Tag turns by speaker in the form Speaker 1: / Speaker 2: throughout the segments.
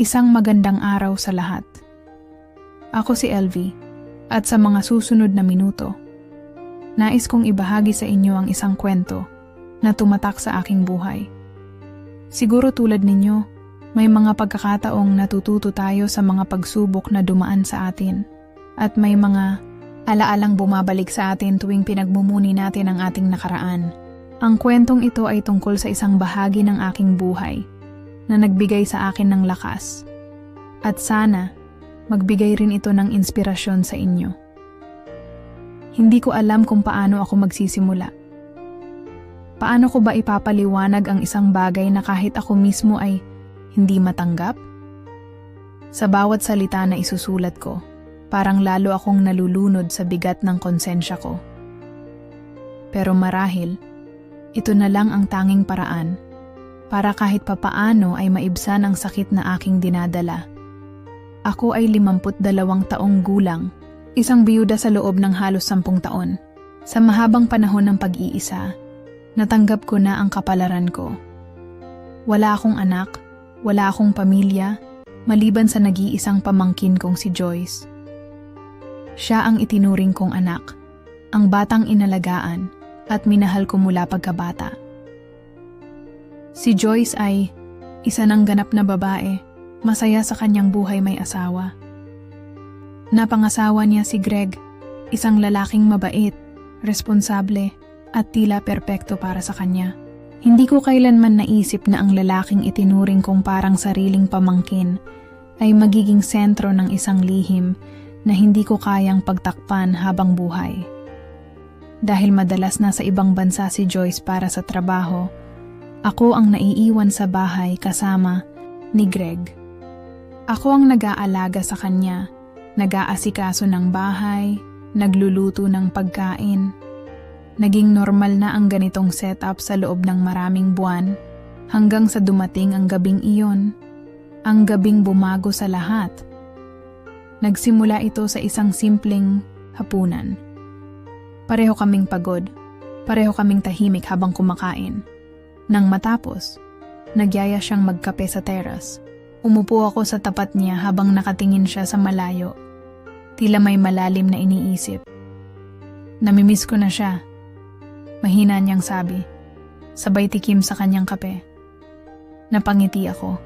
Speaker 1: Isang magandang araw sa lahat. Ako si LV at sa mga susunod na minuto, nais kong ibahagi sa inyo ang isang kwento na tumatak sa aking buhay. Siguro tulad ninyo, may mga pagkakataong natututo tayo sa mga pagsubok na dumaan sa atin at may mga alaalang bumabalik sa atin tuwing pinagmumuni natin ang ating nakaraan. Ang kwentong ito ay tungkol sa isang bahagi ng aking buhay na nagbigay sa akin ng lakas. At sana, magbigay rin ito ng inspirasyon sa inyo. Hindi ko alam kung paano ako magsisimula. Paano ko ba ipapaliwanag ang isang bagay na kahit ako mismo ay hindi matanggap? Sa bawat salita na isusulat ko, parang lalo akong nalulunod sa bigat ng konsensya ko. Pero marahil, ito na lang ang tanging paraan para kahit papaano ay maibsan ang sakit na aking dinadala. Ako ay 52 taong gulang, isang biyuda sa loob ng halos sampung taon. Sa mahabang panahon ng pag-iisa, natanggap ko na ang kapalaran ko. Wala akong anak, wala akong pamilya, maliban sa nag-iisang pamangkin kong si Joyce. Siya ang itinuring kong anak, ang batang inalagaan at minahal ko mula pagkabata. Si Joyce ay isa ng ganap na babae, masaya sa kanyang buhay may asawa. Napangasawa niya si Greg, isang lalaking mabait, responsable, at tila perpekto para sa kanya. Hindi ko kailanman naisip na ang lalaking itinuring kong parang sariling pamangkin ay magiging sentro ng isang lihim na hindi ko kayang pagtakpan habang buhay. Dahil madalas nasa ibang bansa si Joyce para sa trabaho, ako ang naiiwan sa bahay kasama ni Greg. Ako ang nag-aalaga sa kanya, nag-aasikaso ng bahay, nagluluto ng pagkain. Naging normal na ang ganitong setup sa loob ng maraming buwan hanggang sa dumating ang gabing iyon. Ang gabing bumago sa lahat. Nagsimula ito sa isang simpleng hapunan. Pareho kaming pagod. Pareho kaming tahimik habang kumakain. Nang matapos, nagyaya siyang magkape sa teras. Umupo ako sa tapat niya habang nakatingin siya sa malayo. Tila may malalim na iniisip. Namimiss ko na siya. Mahina niyang sabi. Sabay tikim sa kanyang kape. Napangiti ako.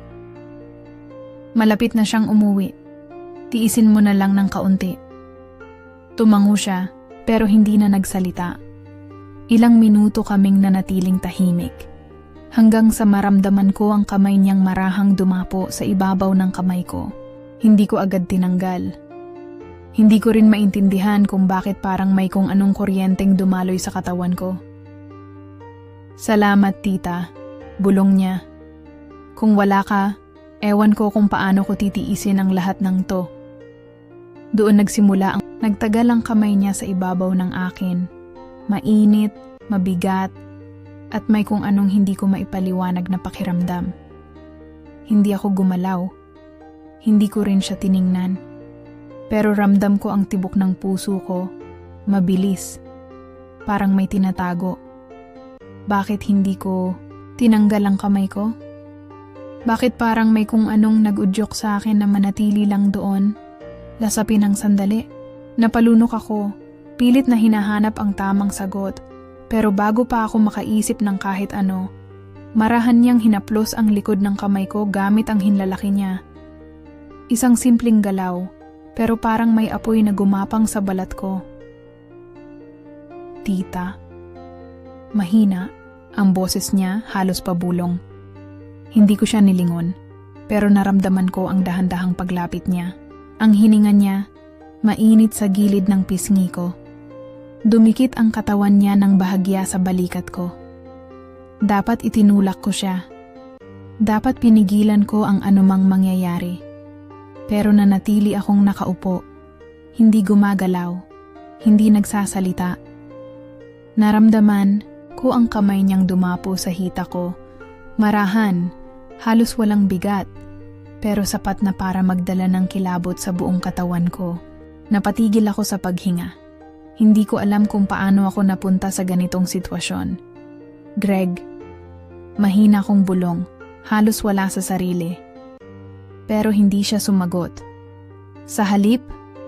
Speaker 1: Malapit na siyang umuwi. Tiisin mo na lang ng kaunti. Tumango siya pero hindi na nagsalita. Ilang minuto kaming nanatiling tahimik. Hanggang sa maramdaman ko ang kamay niyang marahang dumapo sa ibabaw ng kamay ko. Hindi ko agad tinanggal. Hindi ko rin maintindihan kung bakit parang may kung anong kuryenteng dumaloy sa katawan ko. Salamat tita, bulong niya. Kung wala ka, ewan ko kung paano ko titiisin ang lahat ng to. Doon nagsimula ang nagtagal ang kamay niya sa ibabaw ng akin. Mainit, mabigat, at may kung anong hindi ko maipaliwanag na pakiramdam. Hindi ako gumalaw. Hindi ko rin siya tiningnan. Pero ramdam ko ang tibok ng puso ko, mabilis. Parang may tinatago. Bakit hindi ko tinanggal ang kamay ko? Bakit parang may kung anong nag-udyok sa akin na manatili lang doon Lasapin ng sandali. Napalunok ako. Pilit na hinahanap ang tamang sagot. Pero bago pa ako makaisip ng kahit ano, marahan niyang hinaplos ang likod ng kamay ko gamit ang hinlalaki niya. Isang simpleng galaw, pero parang may apoy na gumapang sa balat ko. Tita. Mahina, ang boses niya halos pabulong. Hindi ko siya nilingon, pero naramdaman ko ang dahan-dahang paglapit niya. Ang hininga niya, mainit sa gilid ng pisngi ko. Dumikit ang katawan niya ng bahagya sa balikat ko. Dapat itinulak ko siya. Dapat pinigilan ko ang anumang mangyayari. Pero nanatili akong nakaupo. Hindi gumagalaw. Hindi nagsasalita. Naramdaman ko ang kamay niyang dumapo sa hita ko. Marahan, halos walang bigat pero sapat na para magdala ng kilabot sa buong katawan ko. Napatigil ako sa paghinga. Hindi ko alam kung paano ako napunta sa ganitong sitwasyon. Greg, mahina kong bulong, halos wala sa sarili. pero hindi siya sumagot. Sa halip,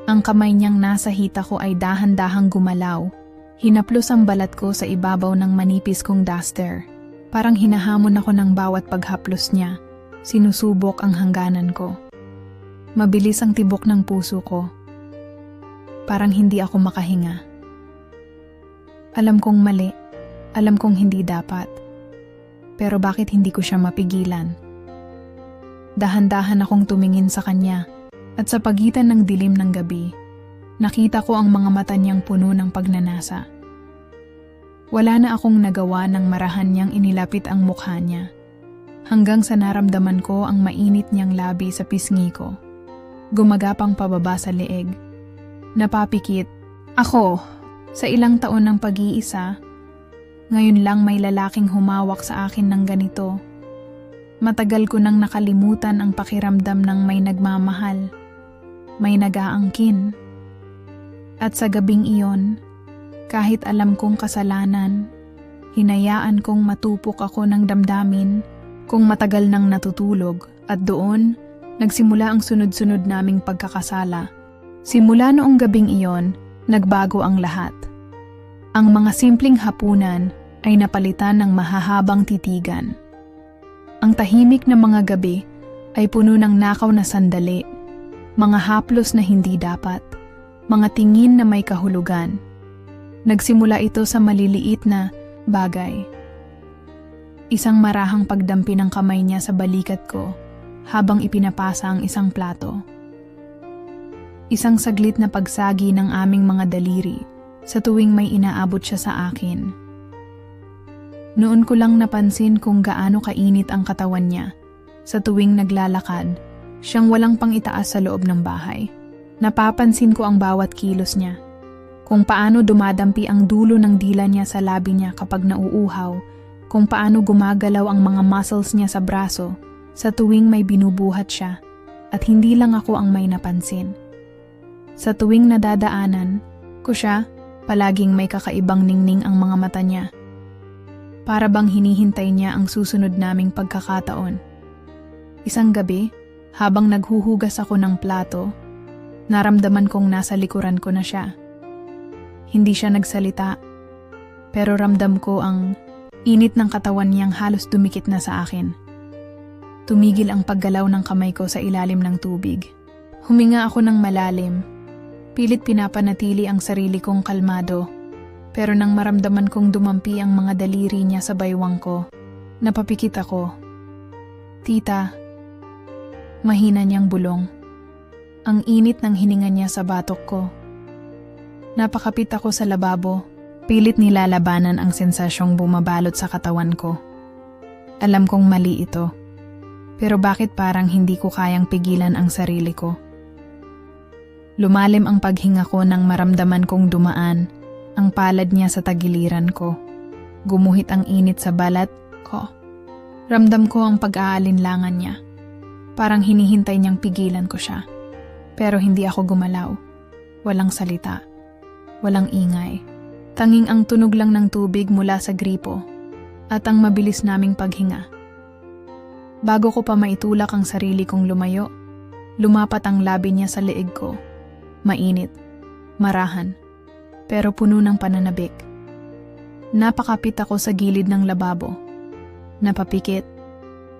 Speaker 1: ang kamay niyang nasa hita ko ay dahan-dahang gumalaw. Hinaplos ang balat ko sa ibabaw ng manipis kong duster. Parang hinahamon ako ng bawat paghaplos niya. Sinusubok ang hangganan ko. Mabilis ang tibok ng puso ko. Parang hindi ako makahinga. Alam kong mali. Alam kong hindi dapat. Pero bakit hindi ko siya mapigilan? Dahan-dahan akong tumingin sa kanya at sa pagitan ng dilim ng gabi, nakita ko ang mga mata niyang puno ng pagnanasa. Wala na akong nagawa ng marahan niyang inilapit ang mukha niya. Hanggang sa naramdaman ko ang mainit niyang labi sa pisngi ko. Gumagapang pababa sa leeg. Napapikit. Ako, sa ilang taon ng pag-iisa, ngayon lang may lalaking humawak sa akin ng ganito. Matagal ko nang nakalimutan ang pakiramdam ng may nagmamahal may nagaangkin. At sa gabing iyon, kahit alam kong kasalanan, hinayaan kong matupok ako ng damdamin kung matagal nang natutulog at doon, nagsimula ang sunod-sunod naming pagkakasala. Simula noong gabing iyon, nagbago ang lahat. Ang mga simpleng hapunan ay napalitan ng mahahabang titigan. Ang tahimik na mga gabi ay puno ng nakaw na sandali mga haplos na hindi dapat, mga tingin na may kahulugan. Nagsimula ito sa maliliit na bagay. Isang marahang pagdampi ng kamay niya sa balikat ko habang ipinapasa ang isang plato. Isang saglit na pagsagi ng aming mga daliri sa tuwing may inaabot siya sa akin. Noon ko lang napansin kung gaano kainit ang katawan niya sa tuwing naglalakad Siyang walang pang itaas sa loob ng bahay. Napapansin ko ang bawat kilos niya. Kung paano dumadampi ang dulo ng dila niya sa labi niya kapag nauuhaw, kung paano gumagalaw ang mga muscles niya sa braso sa tuwing may binubuhat siya, at hindi lang ako ang may napansin. Sa tuwing nadadaanan ko siya, palaging may kakaibang ningning ang mga mata niya. Para bang hinihintay niya ang susunod naming pagkakataon. Isang gabi, habang naghuhugas ako ng plato, naramdaman kong nasa likuran ko na siya. Hindi siya nagsalita, pero ramdam ko ang init ng katawan niyang halos dumikit na sa akin. Tumigil ang paggalaw ng kamay ko sa ilalim ng tubig. Huminga ako ng malalim. Pilit pinapanatili ang sarili kong kalmado. Pero nang maramdaman kong dumampi ang mga daliri niya sa baywang ko, napapikit ako. Tita, Mahina niyang bulong. Ang init ng hininga niya sa batok ko. Napakapit ako sa lababo. Pilit nilalabanan ang sensasyong bumabalot sa katawan ko. Alam kong mali ito. Pero bakit parang hindi ko kayang pigilan ang sarili ko? Lumalim ang paghinga ko nang maramdaman kong dumaan ang palad niya sa tagiliran ko. Gumuhit ang init sa balat ko. Ramdam ko ang pag-aalinlangan niya. Parang hinihintay niyang pigilan ko siya. Pero hindi ako gumalaw. Walang salita. Walang ingay. Tanging ang tunog lang ng tubig mula sa gripo at ang mabilis naming paghinga. Bago ko pa maitulak ang sarili kong lumayo, lumapat ang labi niya sa leeg ko. Mainit, marahan, pero puno ng pananabik. Napakapit ako sa gilid ng lababo. Napapikit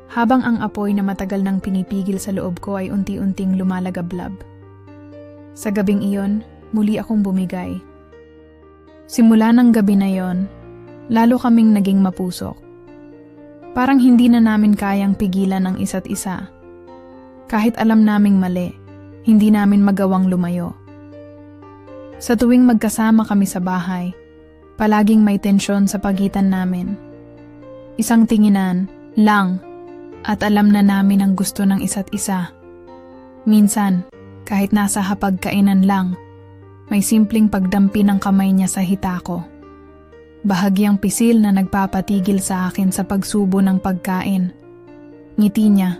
Speaker 1: habang ang apoy na matagal nang pinipigil sa loob ko ay unti-unting lumalagablab. Sa gabing iyon, muli akong bumigay. Simula ng gabi na yon, lalo kaming naging mapusok. Parang hindi na namin kayang pigilan ang isa't isa. Kahit alam naming mali, hindi namin magawang lumayo. Sa tuwing magkasama kami sa bahay, palaging may tensyon sa pagitan namin. Isang tinginan, lang, at alam na namin ang gusto ng isa't isa. Minsan, kahit nasa hapagkainan lang, may simpleng pagdampi ng kamay niya sa hita ko. Bahagyang pisil na nagpapatigil sa akin sa pagsubo ng pagkain. Ngiti niya,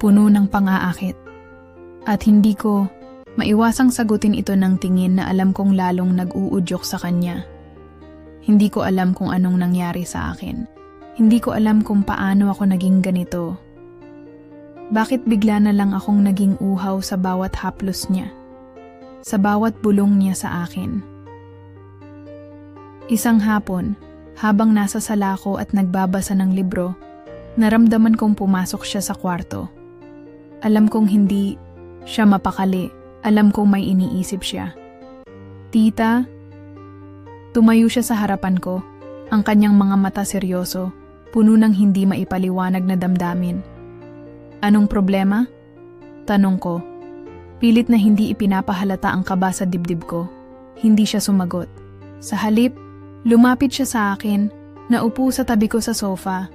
Speaker 1: puno ng pang-aakit. At hindi ko maiwasang sagutin ito ng tingin na alam kong lalong nag-uudyok sa kanya. Hindi ko alam kung anong nangyari sa akin hindi ko alam kung paano ako naging ganito. Bakit bigla na lang akong naging uhaw sa bawat haplos niya? Sa bawat bulong niya sa akin? Isang hapon, habang nasa sala ko at nagbabasa ng libro, naramdaman kong pumasok siya sa kwarto. Alam kong hindi siya mapakali. Alam kong may iniisip siya. Tita, tumayo siya sa harapan ko, ang kanyang mga mata seryoso, puno ng hindi maipaliwanag na damdamin. Anong problema? Tanong ko. Pilit na hindi ipinapahalata ang kaba sa dibdib ko. Hindi siya sumagot. Sa halip, lumapit siya sa akin, naupo sa tabi ko sa sofa.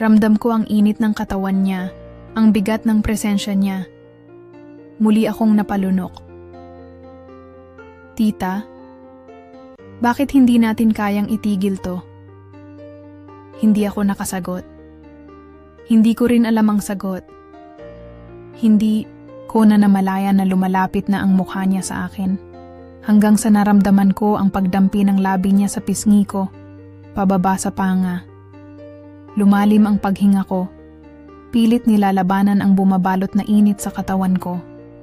Speaker 1: Ramdam ko ang init ng katawan niya, ang bigat ng presensya niya. Muli akong napalunok. Tita, bakit hindi natin kayang itigil to? Hindi ako nakasagot. Hindi ko rin alam ang sagot. Hindi ko na namalaya na lumalapit na ang mukha niya sa akin. Hanggang sa naramdaman ko ang pagdampi ng labi niya sa pisngi ko, pababa sa panga. Lumalim ang paghinga ko. Pilit nilalabanan ang bumabalot na init sa katawan ko.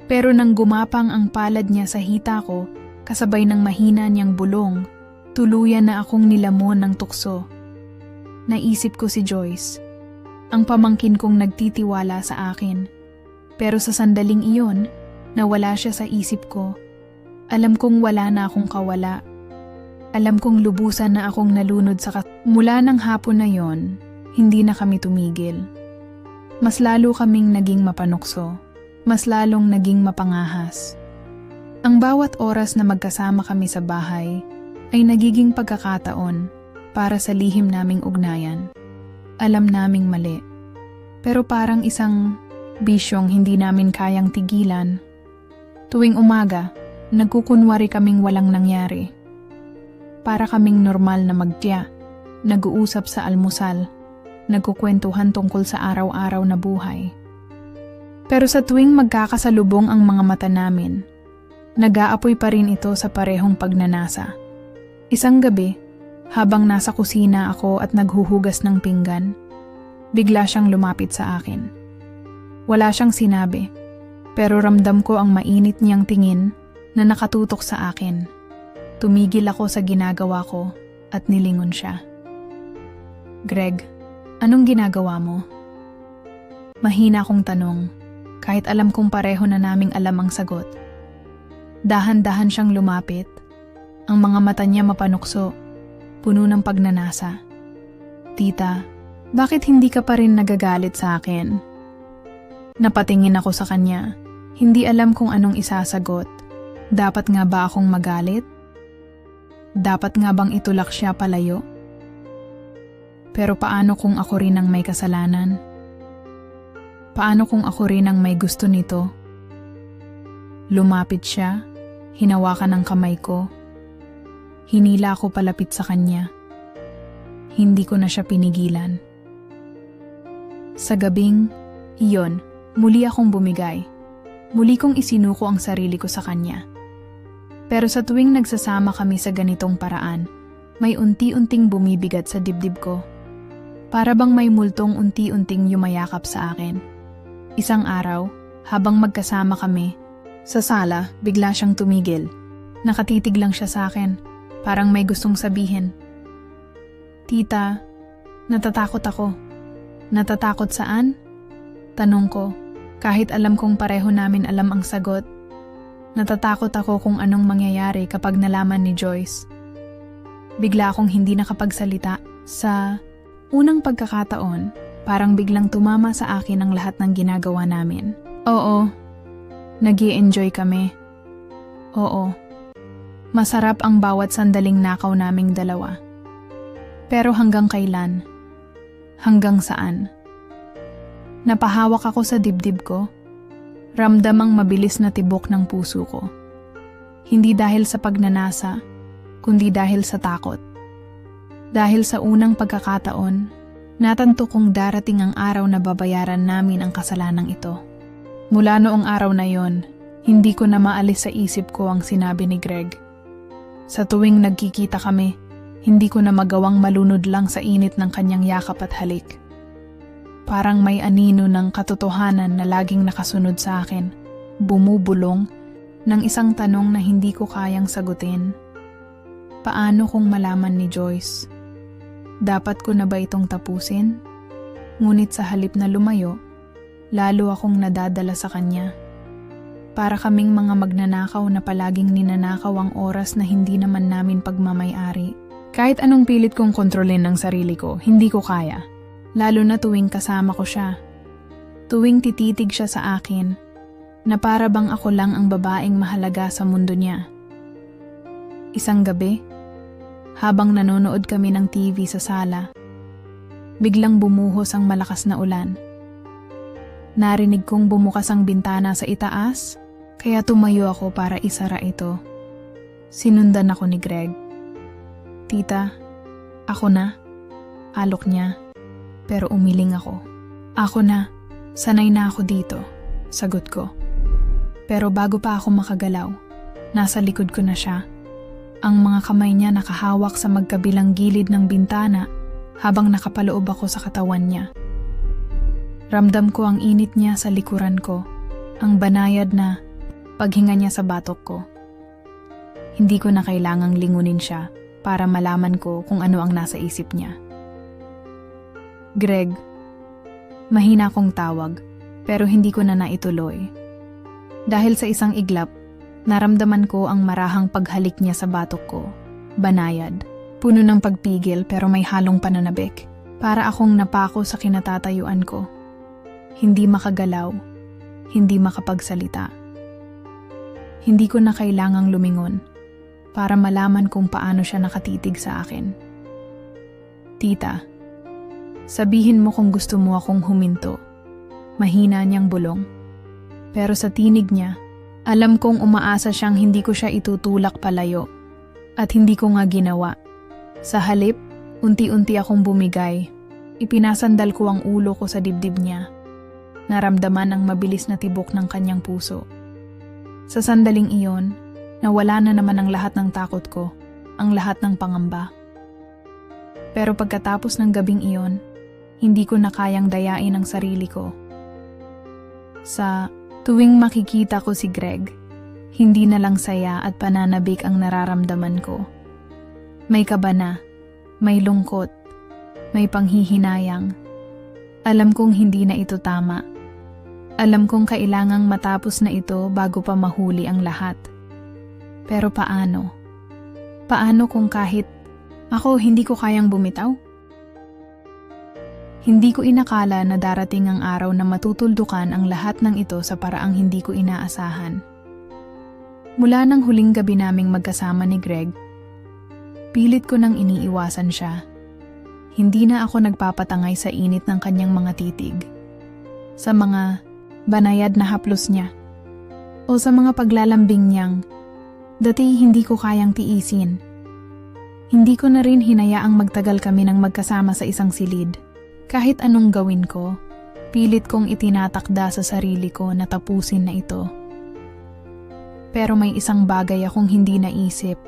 Speaker 1: Pero nang gumapang ang palad niya sa hita ko, kasabay ng mahina niyang bulong, tuluyan na akong nilamon ng tukso. Naisip ko si Joyce, ang pamangkin kong nagtitiwala sa akin. Pero sa sandaling iyon, nawala siya sa isip ko. Alam kong wala na akong kawala. Alam kong lubusan na akong nalunod sa kat- Mula ng hapon na yon, hindi na kami tumigil. Mas lalo kaming naging mapanukso. Mas lalong naging mapangahas. Ang bawat oras na magkasama kami sa bahay ay nagiging pagkakataon para sa lihim naming ugnayan. Alam naming mali. Pero parang isang bisyong hindi namin kayang tigilan. Tuwing umaga, nagkukunwari kaming walang nangyari. Para kaming normal na magtiya, nag-uusap sa almusal, nagkukwentuhan tungkol sa araw-araw na buhay. Pero sa tuwing magkakasalubong ang mga mata namin, nag-aapoy pa rin ito sa parehong pagnanasa. Isang gabi, habang nasa kusina ako at naghuhugas ng pinggan, bigla siyang lumapit sa akin. Wala siyang sinabi, pero ramdam ko ang mainit niyang tingin na nakatutok sa akin. Tumigil ako sa ginagawa ko at nilingon siya. Greg, anong ginagawa mo? Mahina akong tanong kahit alam kong pareho na naming alam ang sagot. Dahan-dahan siyang lumapit. Ang mga mata niya mapanukso, puno ng pagnanasa. Tita, bakit hindi ka pa rin nagagalit sa akin? Napatingin ako sa kanya. Hindi alam kung anong isasagot. Dapat nga ba akong magalit? Dapat nga bang itulak siya palayo? Pero paano kung ako rin ang may kasalanan? Paano kung ako rin ang may gusto nito? Lumapit siya, hinawakan ang kamay ko. Hinila ako palapit sa kanya. Hindi ko na siya pinigilan. Sa gabing, iyon, muli akong bumigay. Muli kong isinuko ang sarili ko sa kanya. Pero sa tuwing nagsasama kami sa ganitong paraan, may unti-unting bumibigat sa dibdib ko. Para bang may multong unti-unting yumayakap sa akin. Isang araw, habang magkasama kami, sa sala, bigla siyang tumigil. Nakatitig lang siya sa akin, parang may gustong sabihin. Tita, natatakot ako. Natatakot saan? Tanong ko, kahit alam kong pareho namin alam ang sagot. Natatakot ako kung anong mangyayari kapag nalaman ni Joyce. Bigla akong hindi nakapagsalita sa unang pagkakataon, parang biglang tumama sa akin ang lahat ng ginagawa namin. Oo, nag enjoy kami. Oo, masarap ang bawat sandaling nakaw naming dalawa. Pero hanggang kailan? Hanggang saan? Napahawak ako sa dibdib ko. Ramdam ang mabilis na tibok ng puso ko. Hindi dahil sa pagnanasa, kundi dahil sa takot. Dahil sa unang pagkakataon, natanto kong darating ang araw na babayaran namin ang kasalanang ito. Mula noong araw na yon, hindi ko na maalis sa isip ko ang sinabi ni Greg. Sa tuwing nagkikita kami, hindi ko na magawang malunod lang sa init ng kanyang yakap at halik. Parang may anino ng katotohanan na laging nakasunod sa akin. Bumubulong ng isang tanong na hindi ko kayang sagutin. Paano kung malaman ni Joyce? Dapat ko na ba itong tapusin? Ngunit sa halip na lumayo, lalo akong nadadala sa kanya. Para kaming mga magnanakaw na palaging ninanakaw ang oras na hindi naman namin pagmamayari. Kahit anong pilit kong kontrolin ng sarili ko, hindi ko kaya. Lalo na tuwing kasama ko siya. Tuwing tititig siya sa akin, na para bang ako lang ang babaeng mahalaga sa mundo niya. Isang gabi, habang nanonood kami ng TV sa sala, biglang bumuhos ang malakas na ulan. Narinig kong bumukas ang bintana sa itaas, kaya tumayo ako para isara ito. Sinundan ako ni Greg. Tita, ako na. Alok niya pero umiling ako. Ako na, sanay na ako dito, sagot ko. Pero bago pa ako makagalaw, nasa likod ko na siya. Ang mga kamay niya nakahawak sa magkabilang gilid ng bintana habang nakapaloob ako sa katawan niya. Ramdam ko ang init niya sa likuran ko, ang banayad na paghinga niya sa batok ko. Hindi ko na kailangang lingunin siya para malaman ko kung ano ang nasa isip niya. Greg, mahina kong tawag pero hindi ko na naituloy. Dahil sa isang iglap, naramdaman ko ang marahang paghalik niya sa batok ko. Banayad, puno ng pagpigil pero may halong pananabik. Para akong napako sa kinatatayuan ko. Hindi makagalaw, hindi makapagsalita. Hindi ko na kailangang lumingon para malaman kung paano siya nakatitig sa akin. Tita, Sabihin mo kung gusto mo akong huminto. Mahina niyang bulong. Pero sa tinig niya, alam kong umaasa siyang hindi ko siya itutulak palayo. At hindi ko nga ginawa. Sa halip, unti-unti akong bumigay. Ipinasandal ko ang ulo ko sa dibdib niya. Naramdaman ang mabilis na tibok ng kanyang puso. Sa sandaling iyon, nawala na naman ang lahat ng takot ko, ang lahat ng pangamba. Pero pagkatapos ng gabing iyon, hindi ko na kayang dayain ang sarili ko. Sa tuwing makikita ko si Greg, hindi na lang saya at pananabik ang nararamdaman ko. May kabana, may lungkot, may panghihinayang. Alam kong hindi na ito tama. Alam kong kailangang matapos na ito bago pa mahuli ang lahat. Pero paano? Paano kung kahit ako hindi ko kayang bumitaw? Hindi ko inakala na darating ang araw na matutuldukan ang lahat ng ito sa paraang hindi ko inaasahan. Mula ng huling gabi naming magkasama ni Greg, pilit ko nang iniiwasan siya. Hindi na ako nagpapatangay sa init ng kanyang mga titig. Sa mga banayad na haplos niya. O sa mga paglalambing niyang dati hindi ko kayang tiisin. Hindi ko na rin hinayaang magtagal kami ng magkasama sa isang silid. Kahit anong gawin ko, pilit kong itinatakda sa sarili ko na tapusin na ito. Pero may isang bagay akong hindi naisip,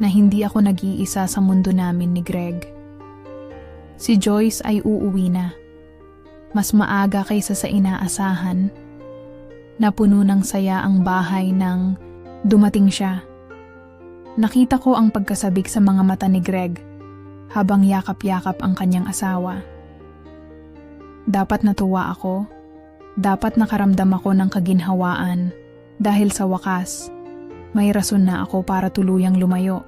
Speaker 1: na hindi ako nag-iisa sa mundo namin ni Greg. Si Joyce ay uuwi na. Mas maaga kaysa sa inaasahan. Napuno ng saya ang bahay nang dumating siya. Nakita ko ang pagkasabik sa mga mata ni Greg habang yakap-yakap ang kanyang asawa. Dapat natuwa ako. Dapat nakaramdam ako ng kaginhawaan dahil sa wakas, may rason na ako para tuluyang lumayo.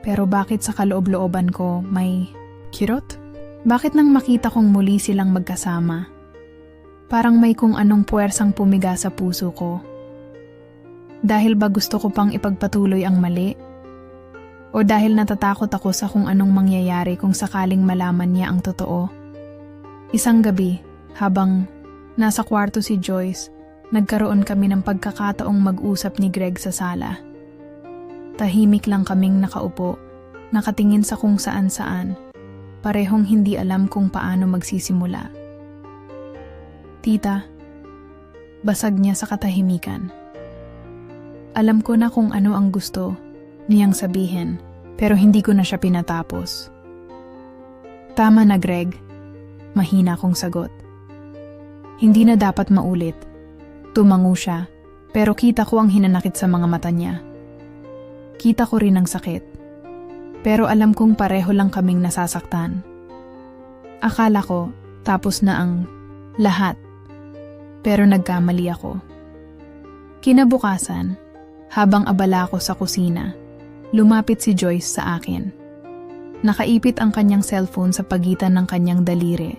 Speaker 1: Pero bakit sa kaloob-looban ko may kirot? Bakit nang makita kong muli silang magkasama? Parang may kung anong puwersang pumiga sa puso ko. Dahil ba gusto ko pang ipagpatuloy ang mali? O dahil natatakot ako sa kung anong mangyayari kung sakaling malaman niya ang totoo? Isang gabi, habang nasa kwarto si Joyce, nagkaroon kami ng pagkakataong mag-usap ni Greg sa sala. Tahimik lang kaming nakaupo, nakatingin sa kung saan-saan, parehong hindi alam kung paano magsisimula. Tita, basag niya sa katahimikan. Alam ko na kung ano ang gusto niyang sabihin, pero hindi ko na siya pinatapos. Tama na Greg, Mahina kong sagot. Hindi na dapat maulit. Tumango siya, pero kita ko ang hinanakit sa mga mata niya. Kita ko rin ang sakit. Pero alam kong pareho lang kaming nasasaktan. Akala ko, tapos na ang lahat. Pero nagkamali ako. Kinabukasan, habang abala ako sa kusina, lumapit si Joyce sa akin. Nakaipit ang kanyang cellphone sa pagitan ng kanyang daliri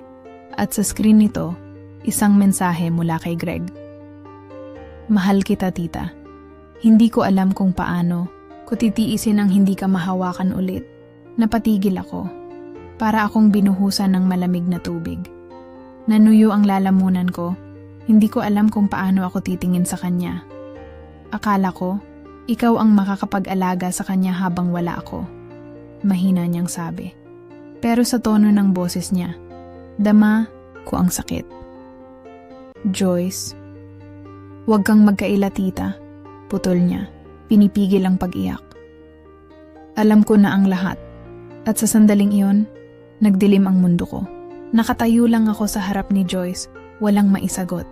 Speaker 1: at sa screen nito, isang mensahe mula kay Greg. Mahal kita tita. Hindi ko alam kung paano ko titiisin ang hindi ka mahawakan ulit. Napatigil ako. Para akong binuhusan ng malamig na tubig. Nanuyo ang lalamunan ko. Hindi ko alam kung paano ako titingin sa kanya. Akala ko, ikaw ang makakapag-alaga sa kanya habang wala ako. Mahina niyang sabi. Pero sa tono ng boses niya, dama ko ang sakit. Joyce, huwag kang magkaila tita. Putol niya. Pinipigil ang pag-iyak. Alam ko na ang lahat. At sa sandaling iyon, nagdilim ang mundo ko. Nakatayo lang ako sa harap ni Joyce, walang maisagot.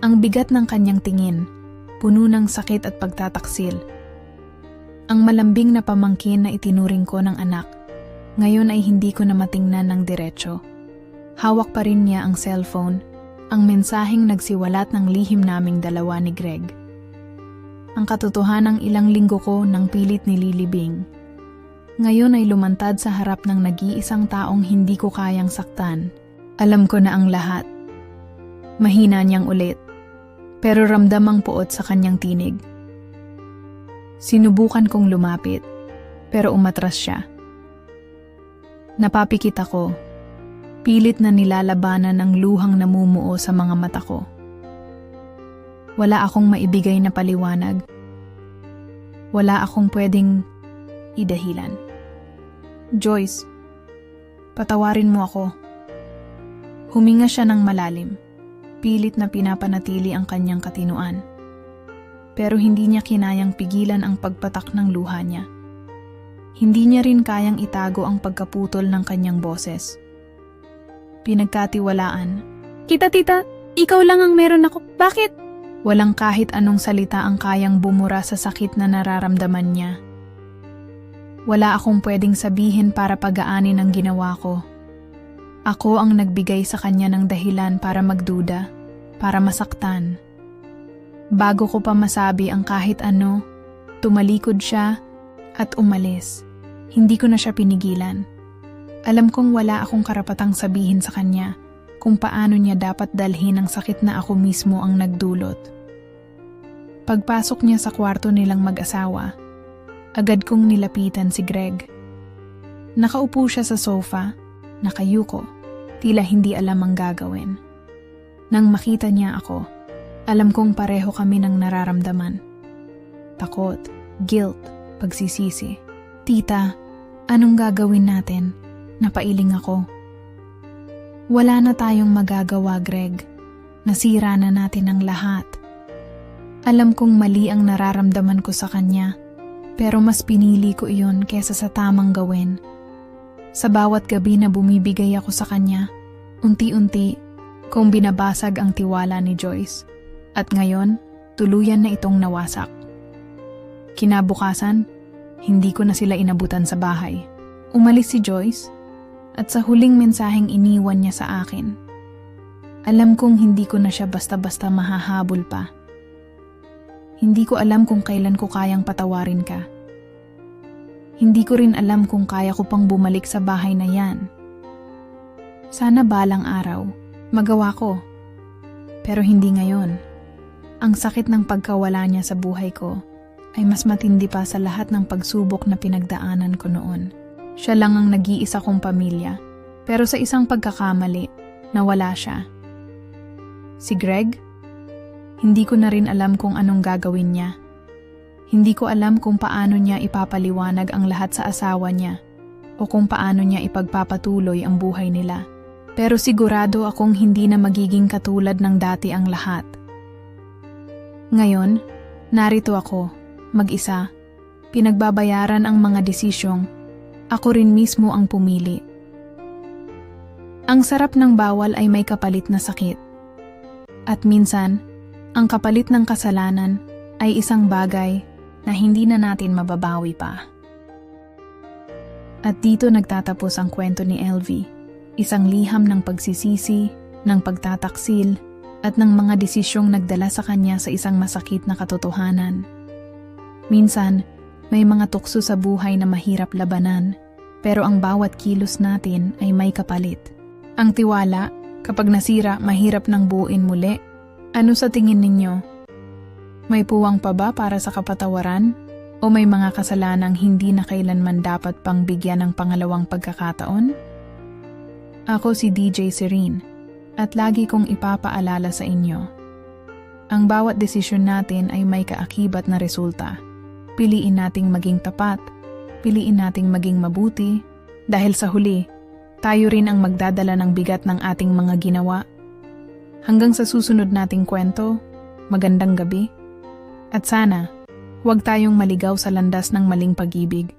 Speaker 1: Ang bigat ng kanyang tingin, puno ng sakit at pagtataksil. Ang malambing na pamangkin na itinuring ko ng anak, ngayon ay hindi ko na matingnan ng diretsyo. Hawak pa rin niya ang cellphone, ang mensaheng nagsiwalat ng lihim naming dalawa ni Greg. Ang katotohanang ilang linggo ko nang pilit nililibing. Ngayon ay lumantad sa harap ng nag-iisang taong hindi ko kayang saktan. Alam ko na ang lahat. Mahina niyang ulit, pero ramdam ang puot sa kanyang tinig. Sinubukan kong lumapit, pero umatras siya. Napapikit ako. Pilit na nilalabanan ang luhang namumuo sa mga mata ko. Wala akong maibigay na paliwanag. Wala akong pwedeng idahilan. Joyce, patawarin mo ako. Huminga siya ng malalim. Pilit na pinapanatili ang kanyang katinuan. Pero hindi niya kinayang pigilan ang pagpatak ng luha niya. Hindi niya rin kayang itago ang pagkaputol ng kanyang boses. Pinagkatiwalaan. Kita tita, ikaw lang ang meron ako. Bakit? Walang kahit anong salita ang kayang bumura sa sakit na nararamdaman niya. Wala akong pwedeng sabihin para pagaanin ang ginawa ko. Ako ang nagbigay sa kanya ng dahilan para magduda, para masaktan. Bago ko pa masabi ang kahit ano, tumalikod siya at umalis. Hindi ko na siya pinigilan. Alam kong wala akong karapatang sabihin sa kanya kung paano niya dapat dalhin ang sakit na ako mismo ang nagdulot. Pagpasok niya sa kwarto nilang mag-asawa, agad kong nilapitan si Greg. Nakaupo siya sa sofa, nakayuko, tila hindi alam ang gagawin. Nang makita niya ako, alam kong pareho kami ng nararamdaman. Takot, guilt, pagsisisi. Tita, anong gagawin natin? Napailing ako. Wala na tayong magagawa, Greg. Nasira na natin ang lahat. Alam kong mali ang nararamdaman ko sa kanya, pero mas pinili ko iyon kesa sa tamang gawin. Sa bawat gabi na bumibigay ako sa kanya, unti-unti kong binabasag ang tiwala ni Joyce. At ngayon, tuluyan na itong nawasak. Kinabukasan, hindi ko na sila inabutan sa bahay. Umalis si Joyce at sa huling mensaheng iniwan niya sa akin. Alam kong hindi ko na siya basta-basta mahahabol pa. Hindi ko alam kung kailan ko kayang patawarin ka. Hindi ko rin alam kung kaya ko pang bumalik sa bahay na yan. Sana balang araw, magawa ko. Pero hindi ngayon. Ang sakit ng pagkawala niya sa buhay ko ay mas matindi pa sa lahat ng pagsubok na pinagdaanan ko noon. Siya lang ang nag-iisa kong pamilya, pero sa isang pagkakamali, nawala siya. Si Greg? Hindi ko na rin alam kung anong gagawin niya. Hindi ko alam kung paano niya ipapaliwanag ang lahat sa asawa niya o kung paano niya ipagpapatuloy ang buhay nila. Pero sigurado akong hindi na magiging katulad ng dati ang lahat. Ngayon, narito ako, mag-isa, pinagbabayaran ang mga desisyong ako rin mismo ang pumili. Ang sarap ng bawal ay may kapalit na sakit. At minsan, ang kapalit ng kasalanan ay isang bagay na hindi na natin mababawi pa. At dito nagtatapos ang kwento ni LV, isang liham ng pagsisisi, ng pagtataksil, at ng mga desisyong nagdala sa kanya sa isang masakit na katotohanan. Minsan, may mga tukso sa buhay na mahirap labanan, pero ang bawat kilos natin ay may kapalit. Ang tiwala, kapag nasira, mahirap nang buuin muli. Ano sa tingin ninyo? May puwang pa ba para sa kapatawaran? O may mga kasalanang hindi na kailanman dapat pang bigyan ng pangalawang pagkakataon? Ako si DJ Serene at lagi kong ipapaalala sa inyo. Ang bawat desisyon natin ay may kaakibat na resulta. Piliin nating maging tapat, piliin nating maging mabuti, dahil sa huli, tayo rin ang magdadala ng bigat ng ating mga ginawa. Hanggang sa susunod nating kwento, magandang gabi. At sana, huwag tayong maligaw sa landas ng maling pag-ibig